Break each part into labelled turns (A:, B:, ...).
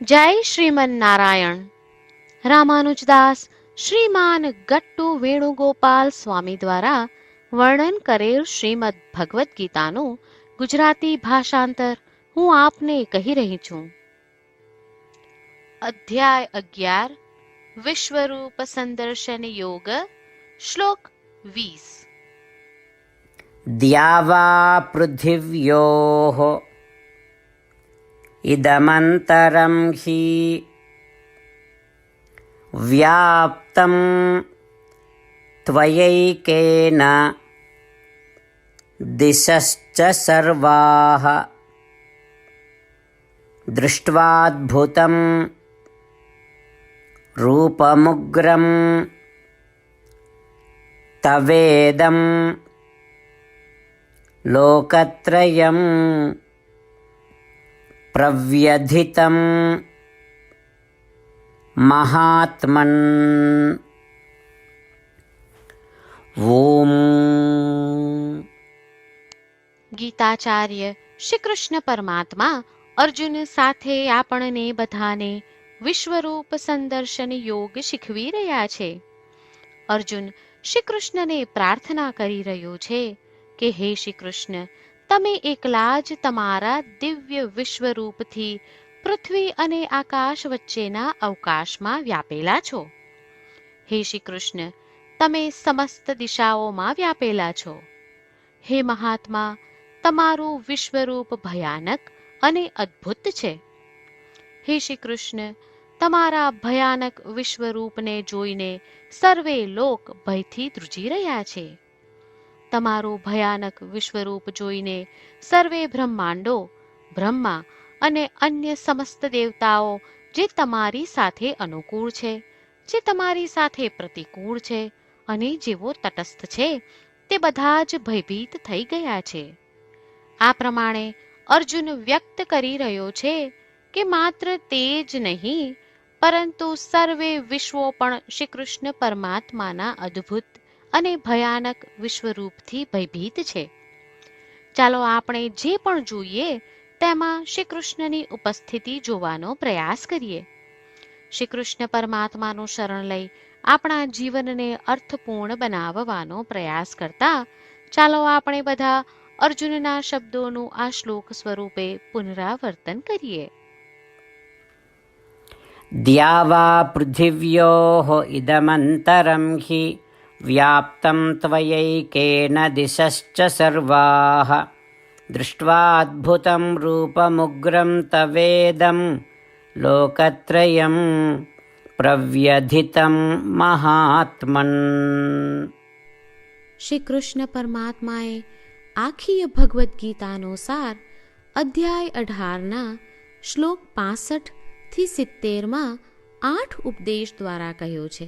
A: જય શ્રીમન નારાયણ રામાનુજદાસ શ્રીમાન ગટ્ટુ વેણુગોપાલ સ્વામી દ્વારા વર્ણન કરેલ શ્રીમદ ભગવદ્ ગીતાનું ગુજરાતી ભાષાંતર હું આપને કહી રહી છું. અધ્યાય અગિયાર, વિશ્વરૂપ સંદર્શન યોગ, શ્લોક વીસ.
B: દ્યાવા પૃથિવ્યો इदमन्तरं हि व्याप्तं त्वयैकेन दिशश्च सर्वाः। दृष्ट्वाद्भुतं रूपमुग्रं तवेदम् लोकत्रयं प्रव्यथितं महात्मन् ॐ
A: ગીતાચાર્ય શ્રી કૃષ્ણ પરમાત્મા અર્જુન સાથે આપણને બધાને વિશ્વરૂપ સંદર્શન યોગ શીખવી રહ્યા છે અર્જુન શ્રી કૃષ્ણને પ્રાર્થના કરી રહ્યો છે કે હે શ્રી કૃષ્ણ તમે એકલા જ તમારા દિવ્ય વિશ્વરૂપથી પૃથ્વી અને આકાશ વચ્ચેના અવકાશમાં વ્યાપેલા છો. હે શ્રી કૃષ્ણ, તમે સમસ્ત દિશાઓમાં વ્યાપેલા છો. હે મહાત્મા, તમારું વિશ્વરૂપ ભયાનક અને અદ્ભુત છે. હે શ્રી કૃષ્ણ, તમારા ભયાનક વિશ્વરૂપને જોઈને સર્વે લોક ભયથી ધ્રુજી રહ્યા છે. તમારું ભયાનક વિશ્વરૂપ જોઈને સર્વે બ્રહ્માંડો, બ્રહ્મા અને અન્ય સમસ્ત દેવતાઓ જે તમારી સાથે અનુકૂળ છે, જે તમારી સાથે પ્રતિકૂળ છે અને જેઓ તટસ્થ છે, તે બધા જ ભયભીત થઈ ગયા છે. આ પ્રમાણે અર્જુન વ્યક્ત કરી રહ્યો છે કે માત્ર તે જ નહીં, પરંતુ સર્વે વિશ્વો પણ શ્રી કૃષ્ણ પરમાત્માના અદ્ભુત અને ભયાનક વિશ્વરૂપથી ભયભીત છે. ચાલો આપણે જે પણ જોઈએ, તેમાં શ્રી કૃષ્ણની ઉપસ્થિતિ જોવાનો પ્રયાસ કરીએ. શ્રી કૃષ્ણ પરમાત્માનું શરણ લઈ આપણા જીવનને અર્થપૂર્ણ બનાવવાનો પ્રયાસ કરતા, ચાલો આપણે બધા અર્જુનના શબ્દોનું આ શ્લોક સ્વરૂપે પુનરાવર્તન કરીએ.
B: દ્યાવા પૃથિવ્યો ઇદમંતરમ હી व्याप्तं त्वयैकेन दिशश्च सर्वाः दृष्ट्वाद्भुतं रूपमुग्रं तवेदं लोकत्रयं प्रव्यथितं महात्मन्
A: શ્રી કૃષ્ણ પરમાત્માએ આખી ભગવદ્ ગીતાનો સાર અધ્યાય અઢારના શ્લોક પાસઠ થી સિત્તેરમાં આઠ ઉપદેશ દ્વારા કહ્યો છે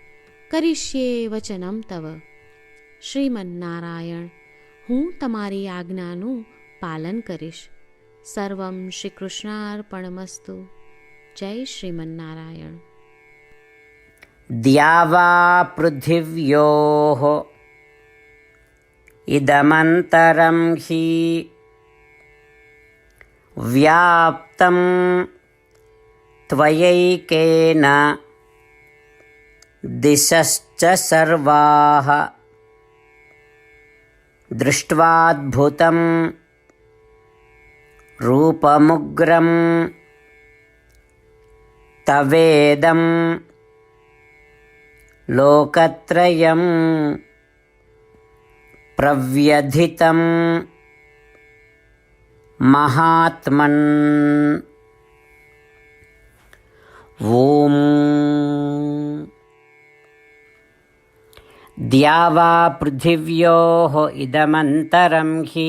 A: કરીશ્યે વચનમ તવ શ્રીમન્નારાયણ હું તમારી આજ્ઞાનું પાલન કરીશ સર્વમ શ્રી કૃષ્ણાર્પણમસ્તુ જય શ્રીમન્નારાયણ
B: द्यावा पृथिव्योः इदमन्तरं हि व्याप्तं त्वयैकेन दिशश्च सर्वाः दृष्ट्वाद्भुतं रूपमुग्रं तवेदम् लोकत्रयं प्रव्यथितं महात्मन् ॐ द्यावा पृथिव्योः इदमन्तरं हि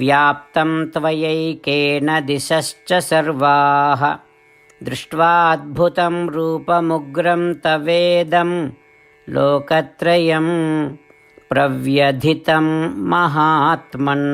B: व्याप्तं त्वयैकेन दिशश्च सर्वाः दृष्ट्वाद्भुतं रूपमुग्रं तवेदं लोकत्रयं प्रव्यथितं महात्मन्